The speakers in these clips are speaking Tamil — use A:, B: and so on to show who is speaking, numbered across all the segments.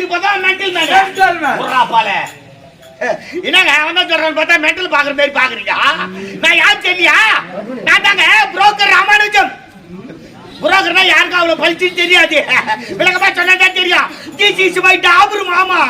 A: மென்டல் மேன்
B: பார்த்தா மென்டல் பால. என்னங்க அவன் தான் சொல்றான்னு பார்த்தா மென்டல் பாக்குற மாதிரி பாக்குறீங்க? நான் யார் நான் தாங்க புரோக்கர் ராமானுஜம். புரோக்கர்னா யாருக்கும் அவ்வளவு பழிச்சுன்னு தெரியாது. விளக்கமா சொன்னா தெரியும். திஸ் இஸ் மை டாபர் மாமா.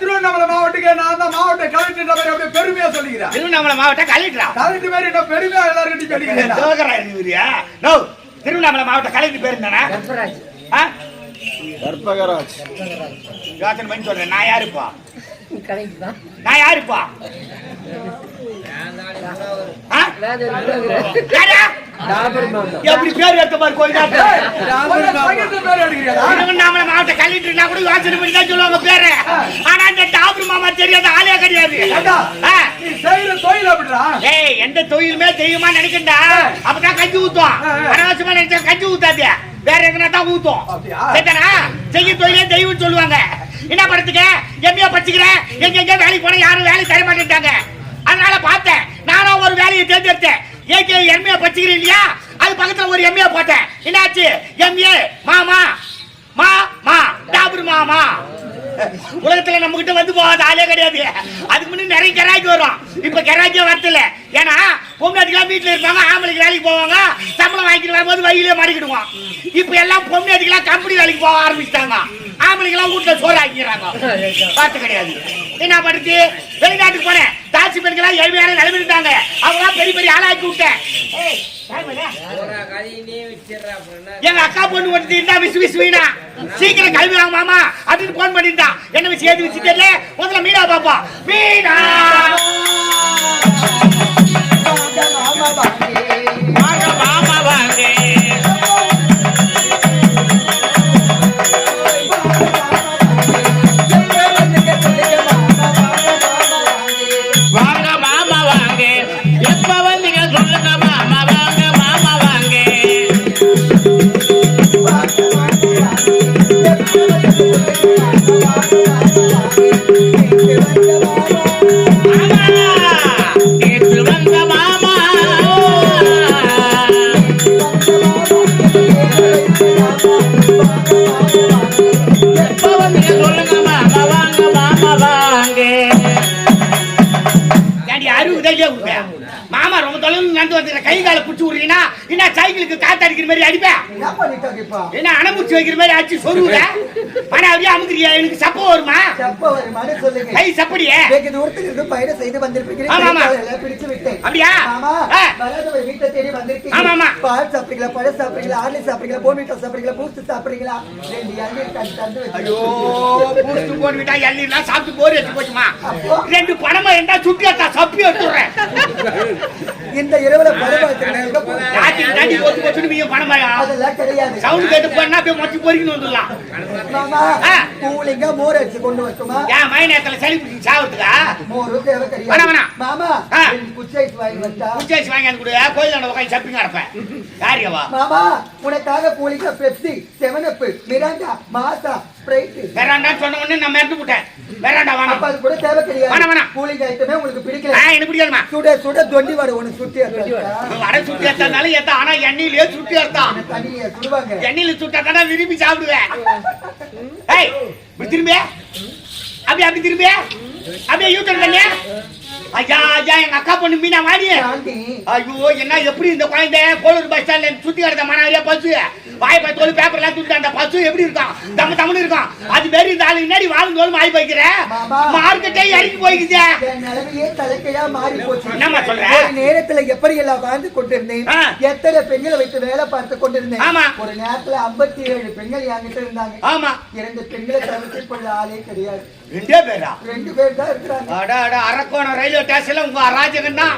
A: திருவண்ணாமலை மாவட்டத்துக்கு நான் தான் மாவட்ட கலெக்டர் அப்படியே பெருமையா சொல்லிக்கிறேன்.
B: திருவண்ணாமலை மாவட்டம் கலெக்டரா?
A: கலெக்டர் மாதிரி என்ன பெருமையா எல்லாருக்கிட்டையும் சொல்லிக்கிறேன்.
B: திருவண்ணாமலை மாவட்ட கலெக்டர் பேர் ஆ?
A: கற்பகராஜ்
B: யோசனை பண்ணி சொல்றேன் நான் யாருப்பா? நான் யாருப்பா? எப்படி பேர் எடுத்த மாதிரி மாவட்ட கலெக்டர்னா கூட யோசனை பண்ணி தான் சொல்லுவாங்க பேரு. ஆனா இந்த டாபர் மாமா தெரியாத ஆளே கிடையாது. எந்த தொழிலுமே தெய்வமா நினைக்கண்டா அப்பதான் கஞ்சி
A: ஆ.
B: அனாவசியமா நினைச்சா கஞ்சி ஊத்தாதே. வேற எதுனா தான் ஊத்தும்? சரிதானா? செய்ய தொழிலே தெய்வம் சொல்லுவாங்க. என்ன படத்துக்கு எம்ஏ படிச்சுக்கிறேன். எங்க எங்க வேலைக்கு போனா யாரும் வேலைக்கு தர மாட்டேன்ட்டாங்க. அதனால பார்த்தேன். நானும் ஒரு வேலையை தேர்ந்தெடுத்தேன். ஏகே எம்ஏ படிச்சுக்கிறேன் இல்லையா? அது பக்கத்துல ஒரு எம்ஏ போட்டேன். என்னாச்சு? எம்ஏ மாமா மா மா. டாபர் மாமா உலகத்துல நம்ம கிட்ட வந்து போகாத ஆளே கிடையாது. அதுக்கு முன்னாடி நிறைய கராக்கி வரும் இப்ப கராக்கியே வரதில்ல ஏன்னா பொம்னாட்டிக்கெல்லாம் வீட்டுல இருப்பாங்க ஆம்பளைக்கு வேலைக்கு போவாங்க சம்பளம் வாங்கிட்டு வரும்போது வழியிலே மாறிக்கிடுவோம் இப்ப எல்லாம் பொம்னாட்டிக்கெல்லாம் கம்பெனி வேலைக்கு போக ஆரம்பிச்சிட்டாங்க. ஆம்பளைங்களாம் வீட்டுல சோறு ஆக்கிறாங்க பார்த்து கிடையாது. என்ன படுத்து? வெளிநாட்டுக்கு போனேன். தாட்சி பெண்கள்லாம் ஏழ்மையான நிலைமை இருந்தாங்க. அவங்களாம் பெரிய பெரிய ஆளாக்கி விட்டேன். என்ன? எங்க அக்கா பொண்ணு ஒருத்தி இருந்தா விசு விசு வீணா சீக்கிரம் கல்வி வாங்க மாமா. அப்படின்னு போன் பண்ணிருந்தான் என்ன விஷயம் ஏது வச்சு தெரியல. முதல்ல மீனா பாப்பா மீனா! அறுபது தைலியா கொடுப்பேன் மாமா ரொம்ப தொலைவில் நடந்து வந்து கை காலை பிடிச்சி விடுறீங்கன்னா என்ன சைக்கிளுக்கு காத்து அடிக்கிற மாதிரி அடிப்பேன்
A: என்ன
B: அணைமுச்சு வைக்கிற மாதிரி அடிச்சு சொருவுற? ஆனா அப்படியே அமுக்குறியா? எனக்கு சப்ப வருமா? கை சப்படியே. அப்படியா?
C: ஆமா
B: ஆ.
C: வராதவர் வீட்டை தேடி வந்திருக்கீங்க.
B: ஆமா, ஆமா.
C: பால் சாப்பிடுறீங்களா? பழம் சாப்பிடுறீங்களா? ஆர்லி சாப்பிடுறீங்களா? போன்விட்டா சாப்பிடுறீங்களா? பூஸ்ட் சாப்பிடுறீங்களா.
B: ஐயோ பூஸ்ட் எல்லாம் சாப்பிட்டு போர் எடுத்து போச்சுமா? ரெண்டு பணமா இருந்தா சுட்டி எடுத்தா
C: இந்த இரவுல
B: பணமாயா?
C: அதெல்லாம் கிடையாது.
B: சவுண்ட் கேட்டு போய் மொச்சி பொறிக்கணும் வந்துடலாம்.
C: மாமா
B: ஆ.
C: கூலிங்கா மோர் அடிச்சு கொண்டு வச்சுமா
B: ஏன் நேரத்துல சளி பிடிச்சி சாவத்துக்கா?
C: மோரு தேவை கிடையாது. மாமா ஐஸ் வாங்கி
B: குச்சாச்சி வாங்கி வந்து கொடு. கோயில் உட்காந்து சப்பிங்க கிடப்பேன் யாரியவா
C: மாமா உனக்காக கூலிங்கா பெப்சி செவனப்பு மிராண்டா மாசா
B: வேறாண்டான்னு சொன்ன உடனே நான் மறந்து விட்டேன் வேறாண்டா
C: அப்ப
B: வேணாம்
C: அது கூட தேவை
B: வேணாம்,
C: கிடையாது
B: வேணாம்.
C: கூலிங் ஐட்டமே உங்களுக்கு
B: ஆ,
C: பிடிக்கல
B: எனக்கு பிடிக்கலமா
C: சுட சுட தொண்டி வடை ஒண்ணு சுட்டி
B: வர சுட்டி எடுத்தாலும் ஏத்தா ஆனா எண்ணெயிலேயே சுட்டி எடுத்தான்
C: தண்ணிய சுடுவாங்க?
B: எண்ணெயில விரும்பி சாப்பிடுவேன் ஏய் திரும்பி அப்படி அப்படி திரும்பி அப்படியே பண்ணி ஐயா ஐயா எங்க அக்கா பொண்ணு மீனா மாடி
C: சாந்தி
B: ஐயோ என்ன எப்படி இந்த குழந்தை? போலூர் பஸ் ஸ்டாண்ட்ல சுத்தி கிடந்த மனாரியா பசு வாய் பாய் தோல் பேப்பர்லாம் தூக்கிட்டு அந்த பசு எப்படி இருக்கான் தம்ம தம்முன்னு இருக்கான் அது மாரி இந்த ஆளு முன்னாடி வாழும் தோல் வாய் வைக்கிற
C: மாமா.
B: மார்க்கெட்டே இறங்கி போய்க்குது
C: என் நிலைமையே தலைக்கையா மாறி போச்சு.
B: என்னம்மா சொல்ற?
C: ஒரு நேரத்துல எப்படி எல்லாம் வாழ்ந்து கொண்டிருந்தேன்?
B: ஆ.
C: எத்தனை பெண்களை வைத்து வேலை பார்த்து கொண்டிருந்தேன்?
B: ஆமா.
C: ஒரு நேரத்துல 57 ஏழு பெண்கள் என்கிட்ட இருந்தாங்க.
B: ஆமா.
C: இரண்டு பெண்களை தவிர்த்து கொள்ள ஆளே கிடையாது.
B: ரெண்டே பேரா?
C: ரெண்டு பேர் தான் இருக்கிறாங்க.
B: அட அட அரக்கோணம் ரயில்வே ஸ்டேஷன்ல உங்க அராஜகம் தான்?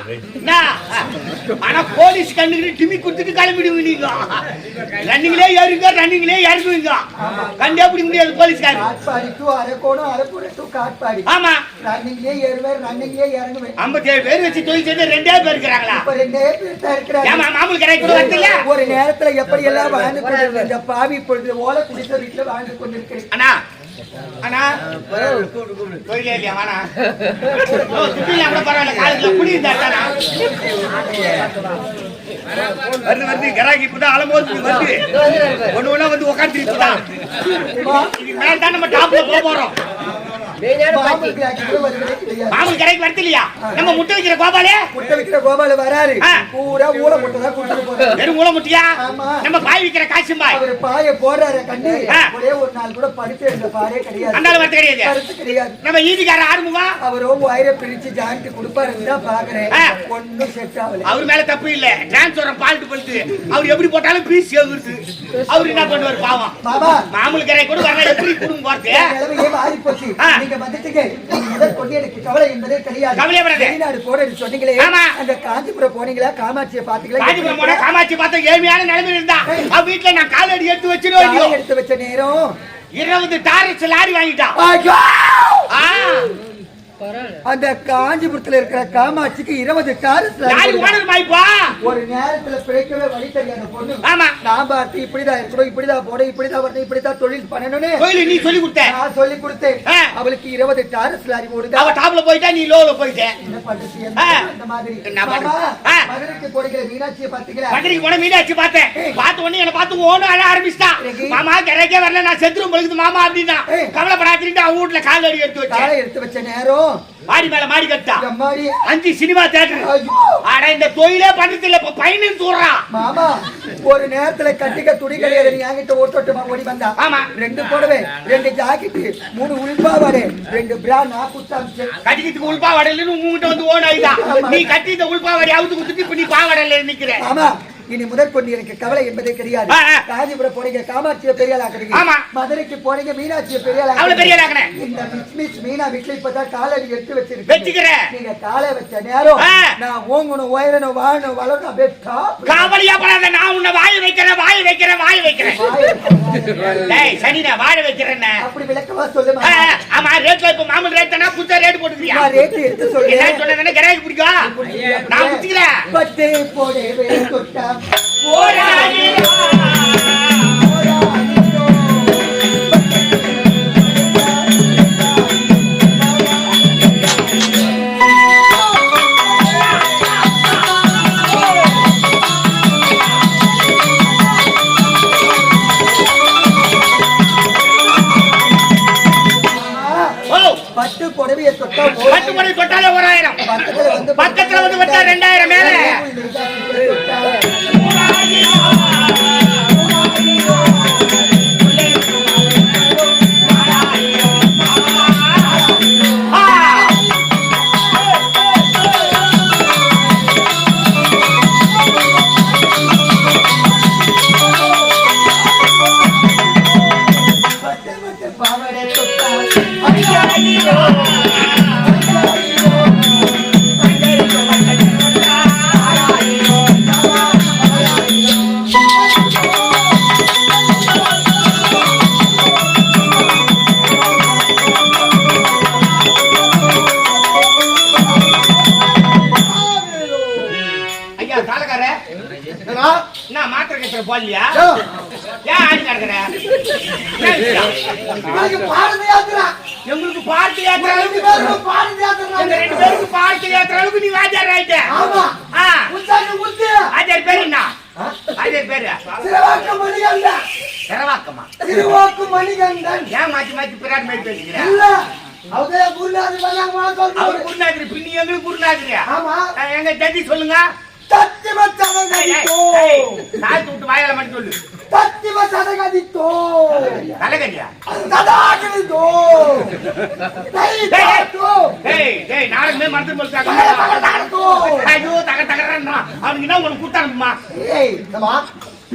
B: ஆனா போலீஸ் கண்ணுக்கு டிமி கொடுத்துட்டு கிளம்பிடுவீங்க நீங்க. ரன்னிங்லே ஏறுங்க ரன்னிங்லே இறங்குவீங்க. கண்டே பிடிக்க முடியாது
C: காட்பாடி
B: ஆமா.
C: ரன்னிங்லயே ஏறுவேன் ரன்னிங்லயே இறங்குவேன்
B: ஐம்பத்தி ஏழு பேர் வச்சு தொழில் செய்து ரெண்டே பேர் இருக்கிறாங்களா?
C: ரெண்டே பேர் தான் இருக்கிறாங்க.
B: ஏமா மாமூல் கடை கூட வரல
C: ஒரு நேரத்துல எப்படி எல்லாம் வாழ்ந்து இந்த பாவி பொழுது ஓலை குடித்த வீட்டுல வாழ்ந்து கொண்டிருக்கிறேன்.
B: அண்ணா அண்ணா. தொழிலே இல்லையா துட்டு இல்லாம கூட பரவாயில்ல காலேஜ்ல குடி இருந்தா வந்து வந்து கிராக்கி இப்பதான் அலமோது வந்து ஒண்ணு ஒண்ணா வந்து உட்காந்து இப்பதான். இதுக்கு மேல தான் நம்ம டாப்ல போக போறோம்.
C: மாமூல் கிராக்கி
B: வரது இல்லையா நம்ம முட்டை வைக்கிற கோபாலே?
C: முட்டை விக்கிற கோபால வராரு. பூரா ஊட முட்டை தான் கொடுத்துட்டு போறாரு.
B: வெறும் மூல முட்டியா?
C: ஆமா.
B: நம்ம பாய் விக்கிற காசும்பாய்.
C: அவரு பாய போடுறாரு கண்டு
B: ஆ.
C: ஒரே ஒரு நாள் கூட படுத்து இருந்த பாரே கிடையாது.
B: அந்தால வரது கிடையாது?
C: படுத்து கிடையாது.
B: நம்ம ஈதிக்கார ஆறுமுகம்
C: அவரும் வயிறை பிரிச்சு ஜாயிண்ட் கொடுப்பாருன்னு தான் பாக்குறேன். ஒண்ணும் செட் ஆகல.
B: அவர் மேல தப்பு இல்ல. டிரான்ஸ்பர் பால்ட்டு போயிட்டு அவர் எப்படி போட்டாலும் பீஸ் ஏகுறது அவர் என்ன பண்ணுவார் பாவம்.
C: மாமா
B: மாமூல் கரை கூட வரல. எப்படி குடும்பம் போறது
C: வந்துட்டீங்க. நீங்க முதல் கொண்டு எனக்கு கவலை என்பதே கிடையாது. வெளிநாடு போறேன்னு சொன்னீங்களே. அந்த காஞ்சிபுரம் போனீங்களா? காமாட்சியை பாத்தீங்களா
B: காஞ்சிபுரம் போனா காமாட்சி பார்த்தா ஏழ்மையான நிலைமையில இருந்தா. அவ வீட்டுல நான் காலடி எடுத்து வச்சிருவேன்
C: எடுத்து வச்ச நேரம்.
B: இருபது டாரஸ் லாரி வாங்கிட்டான்
C: அந்த காஞ்சிபுரத்துல இருக்கிற காமாட்சிக்கு இருபது ஒரு நேரத்துல பிழைக்கவே வழி தெரியாத பொண்ணு.
B: ஆமா.
C: நான் பார்த்து இப்படிதான் இருக்கணும் இப்படிதான் போட இப்படிதான் வரணும் இப்படிதான் தொழில்
B: நீ சொல்லி கொடுத்த.
C: நான் சொல்லி கொடுத்தேன். அவளுக்கு இருபது டாரஸ் லாரி ஓடுதா?
B: அவ டாப்ல போயிட்டா நீ லோல போயிட்ட.
C: அந்த மாதிரி. மதுரைக்கு போடுகிற மீனாட்சியை பாத்தீங்களா
B: மதுரைக்கு போன மீனாட்சி பார்த்தேன். பார்த்த உடனே என்ன பார்த்து ஓணும் அழ ஆரம்பிச்சிட்டான்.
C: மாமா,
B: கிடைக்கே வரல நான் செத்துரும் பொழுது மாமா அப்படின்னா. கவலைப்படாத்திட்டு அவன் வீட்டுல கால் அடி எடுத்து வச்சேன்.
C: காலை எடுத்து வச்ச நேரம்
B: மாடி மேல மாடி கட்டா. அஞ்சு சினிமா தியேட்டர்.
C: ஐயோ.
B: ஆனா இந்த தொழிலே பண்றது இல்ல. பையனும் தூடுறான்
C: மாமா ஒரு நேரத்துல கட்டிக்க துணி கிடையாது. நீ என்கிட்ட ஓட்டோட்டமா ஓடி வந்தா.
B: ஆமா.
C: ரெண்டு புடவை ரெண்டு ஜாக்கெட் மூணு உள்பாவாடை ரெண்டு பிரா நான் குத்தாமிச்சு
B: கட்டிக்கிறதுக்கு உள்பாவடையிலன்னு உங்ககிட்ட வந்து ஓன் ஆயிதான் நீ கட்டி இந்த உள்பாவடை அவுத்து குத்துட்டு இப்ப நீ பாவடையில நிக்கிற.
C: ஆமா இனி முதற்கொண்டு எனக்கு கவலை என்பதே கிடையாது. காஞ்சிபுரம் போனீங்க காமாட்சியை பெரிய ஆளாக்குறீங்க
B: ஆமா.
C: மதுரைக்கு போனீங்க மீனாட்சியை பெரிய
B: அவளை பெரிய ஆளாக்குனேன்.
C: இந்த மிஸ் மிஸ் மீனா வீட்டுல இப்பதான் காலடி எடுத்து
B: வச்சுக்கிறேன்.
C: நீங்க காலை வச்ச நேரம். நான் ஓங்கணும் உயரணும் வாழணும் வளரணும் அப்படியே.
B: காவலியா படாத நான் உன்னை வாய வைக்கிறேன் வாய வைக்கிறேன் வாய வைக்கிறேன். டேய் சனினா வாழ வைக்கிறேன்
C: அப்படி விளக்கமா சொல்லுமா?
B: ஆமா ரேட்ல இப்ப மாமூல் ரேட் தானே? புதுசா ரேட் போட்டுக்கிறியா?
C: நான் ரேட்டு எடுத்து
B: என்ன
C: சொல்றேன்
B: சொன்னதுன்னு கிராக்கி பிடிக்கும் நான் பிடிச்சிக்கிறேன்
C: பட்டு போடவே தொட்டா
B: போராடி
C: பாரதி யாத்திரா
B: எங்களுக்கு பார்ட்டி ஏத்துற அளவுக்கு எங்க ரெண்டு பேருக்கு ஏத்துற அளவுக்கு நீ வாத்தியார் ஆயிட்ட.
C: ஆமா.
B: ஆ.
C: உச்சாங்க உச்சி
B: ஆச்சாரி பேரு என்ன? ஆச்சாரி பேரு?
C: சிறுவாக்கு மணிகண்டன்.
B: சிறவாக்கமா?
C: சிறுவாக்கு மணிகண்டன்.
B: ஏன் மாத்தி மாத்தி பிராட் மாதிரி பேசுகிற
C: இல்ல. அவங்க குருநாதர்
B: அவர் குருநாதிரி பின்னி எங்களுக்கு குருநாதிரி
C: ஆமா.
B: எங்க ஜட்ஜி சொல்லுங்க.
C: தத்தி
B: தாழ்த்து விட்டு வாயால மட்டும் சொல்லு.
C: தத்தி மச்சான கதித்தோ
B: தலைகரியா
C: ததாகதித்தோ தை தாத்தோ
B: டேய் டேய் நாளைக்கு மறந்து போட்டாங்க
C: தகதகதோ
B: ஐயோ தக தகறன்னா அவனுக்கு என்ன உனக்கு கொடுத்தானுமா
C: ஏய்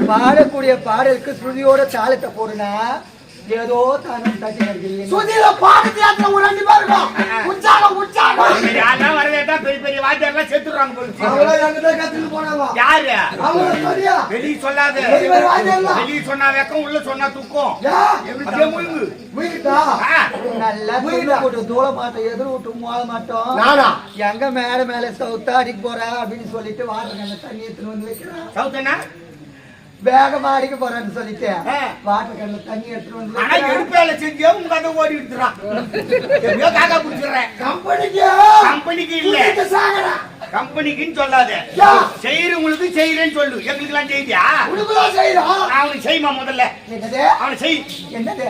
C: பாடக்கூடிய பாடலுக்கு ஸ்ருதியோட தாளத்தை போடுனா ஏதோ நடக்கிறீங்க
D: சுதில பாடத்து யாத்திரை ஒரு ரெண்டு பேருக்கும் உற்சாகம் உற்சாகம்.
B: வரவேட்டா பெரிய பெரிய வாத்தியாரெல்லாம் செத்துடுறாங்க
D: ரெண்டு பேர் கத்துட்டு போனாங்க.
B: யாரு?
D: அவங்க சரியா
B: வெளிய சொல்லாத.
D: இல்ல.
B: வெளிய சொன்னா வெக்கம் உள்ள சொன்னா துக்கம். அப்படியே முழுங்கு. ஆ,
C: நல்லா துணி போட்டு தூள மாட்டோம் எதிர் விட்டு மோள மாட்டோம்.
D: நானா?
C: எங்க மேல மேல சவுத்தா அடிக்க போற அப்படின்னு சொல்லிட்டு வாட்டர் தண்ணி எடுத்துன்னு வந்து வைக்கிறான். வேகமா அடிக்க போறேன்னு சொல்லிட்டு. வாட்டர் கண்ண தண்ணி எடுத்துன்னு வந்து
B: ஆனா. எடுப்பேல செஞ்சே உங்க அதை ஓடி விட்டுறான் காக்கா பிடிச்சிடுறேன்
D: கம்பெனிக்கு
B: கம்பெனிக்கு இல்ல.
D: சாகரா
B: கம்பெனிக்குன்னு சொல்லாத. செய்யறவங்களுக்கு செய்யறேன்னு சொல்லு. எங்களுக்கு எல்லாம் செய்தியா?
D: உனக்குதான் செய்யறான்
B: அவனுக்கு செய்யுமா முதல்ல?
D: என்னது?
B: அவனை செய்.
D: என்னது.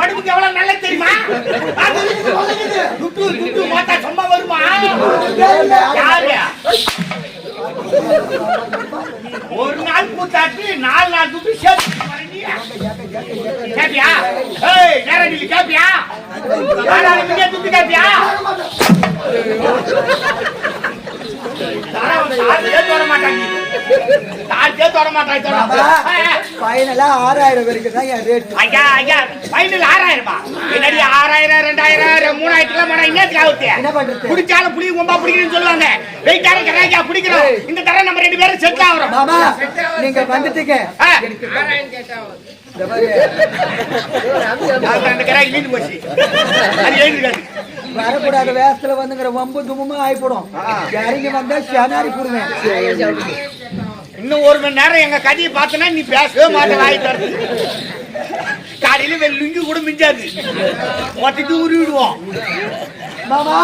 B: உடம்புக்கு எவ்வளவு நல்லது தெரியுமா. துட்டு துட்டு பார்த்தா சும்மா வருமா. யாரு? ஒரு நாள் கூத்தாட்டி நாலு நாள் துட்டு சேர்த்து? கேப்பியா? ஏய் நேரா நில்லு கேப்பியா? நாலாவது மில்லிய துட்டு கேப்பியா?
D: கேட்க மாட்டேன்.
B: தாடியே மாட்டாங்க? தாடியே தொட
C: மாமா ஃபைனலா ஆறாயிரம் வரைக்கும் தான் என் ரேட்
B: ஐயா ஐயா ஃபைனல் ஆறாயிரமா? என்னடி ஆறாயிரம் ரெண்டாயிரம் மூணாயிரத்துல இன்னத்துக்கு ஆகுது.
C: என்ன பண்றது?
B: குடிச்சாலும் புளி கொம்பா பிடிக்கிறேன்னு சொல்லுவாங்க. வெயிட்டார கராஜா பிடிக்கிறோம். இந்த தடவை நம்ம ரெண்டு பேரும் செட்டில் ஆகுறோம்.
C: மாமா நீங்க வந்துட்டீங்க.
B: ஆ.
C: இந்த மாதிரி.
B: நீண்டு போச்சு. அது எழுதுக்காது
C: வரக்கூடாத வேஷத்துல வந்துங்கிற வம்பு தும்புமா ஆயிப்படும். இறங்கி வந்தா சனாரி போடுவேன்
B: இன்னும் ஒரு மணி நேரம் எங்க கதையை பார்த்தனா நீ பேசவே மாட்ட வாய் தரது காலையில வெள்ளுங்கி கூட மிஞ்சாது. மொத்தத்து உருவிடுவோம்
C: மாமா.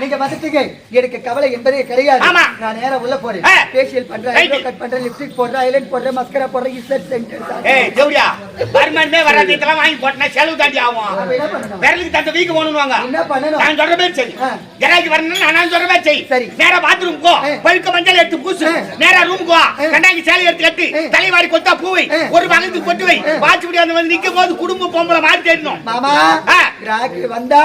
C: நீங்க வந்துட்டீங்க எனக்கு கவலை என்பதே கிடையாது. நான் நேரா உள்ள போறேன். ஃபேஷியல் பண்றேன். ஐப்ரோ கட் பண்றேன் லிப்ஸ்டிக் போடுறேன் ஐலைன் போடுறேன் மஸ்கரா போடுறேன் இசட் சென்டர்
B: ஏய் ஜவுடியா வருமானமே வராது இதெல்லாம் வாங்கி போட்டனா செலவு தாண்டி ஆகும் விரலுக்கு தந்த வீக்கு போகணுவாங்க
C: என்ன பண்ணணும்
B: நான் சொல்ற மாதிரி
C: ஆ.
B: கராஜி வரணும் நான் சொல்ற மாதிரி செய்
C: சரி.
B: நேரா பாத்ரூம் போ. பழுக்க மஞ்சள் எடுத்து பூசு. நேரா ரூம் போ. கண்டாங்கி சேலை எடுத்து கட்டு. தலைவாரி கொத்தா பூவை. ஒரு பக்கத்துக்கு கொட்டு வை. வாட்சி முடி அந்த வந்து நிக்கும் போது குடும்ப பொம்பளை மாதிரி தெரியணும்
C: மாமா. கிராக்கி வந்தா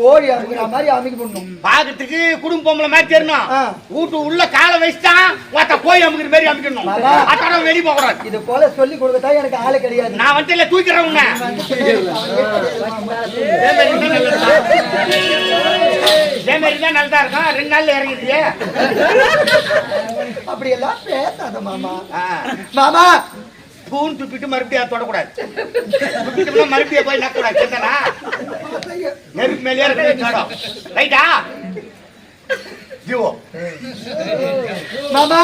C: கோழி அமுக்கிற மாதிரி அமைக்க பண்ணணும்
B: பாக்கிறதுக்கு குடும்ப பொம்பளை மாதிரி தெரியணும். வீட்டு உள்ள காலை வச்சுட்டான் ஒருத்த போய் அமுக்கிற மாதிரி அமுக்கணும். அத்தடம் வெளிய போக கூடாது
C: இது போல சொல்லி கொடுக்கத்தான் எனக்கு ஆளு கிடையாது.
B: நான் வந்து இல்ல தூக்கிறேன் இதே மாதிரி தான் நல்லதா இருக்கும் ரெண்டு நாள்ல இறங்கிடுது
C: அப்படி எல்லாம் பேசாத மாமா. மாமா
B: பூன் துப்பிட்டு மறுபடியும் அதை தொடக்கூடாது. துப்பிட்டோம்னா மறுபடியும் போய் நக்கூடாது சரிதானா நெருப்பு மேலேயே இருக்கு ரைட்டா? ஜீவோ
C: மாமா.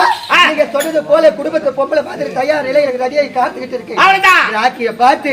C: நீங்க சொன்னது போல குடும்பத்தை பொம்பளை மாதிரி தயார் நிலை எனக்கு ரெடியாகி காத்துக்கிட்டு இருக்கு
B: அவ்வளவுதான்.
C: ராக்கிய பார்த்து.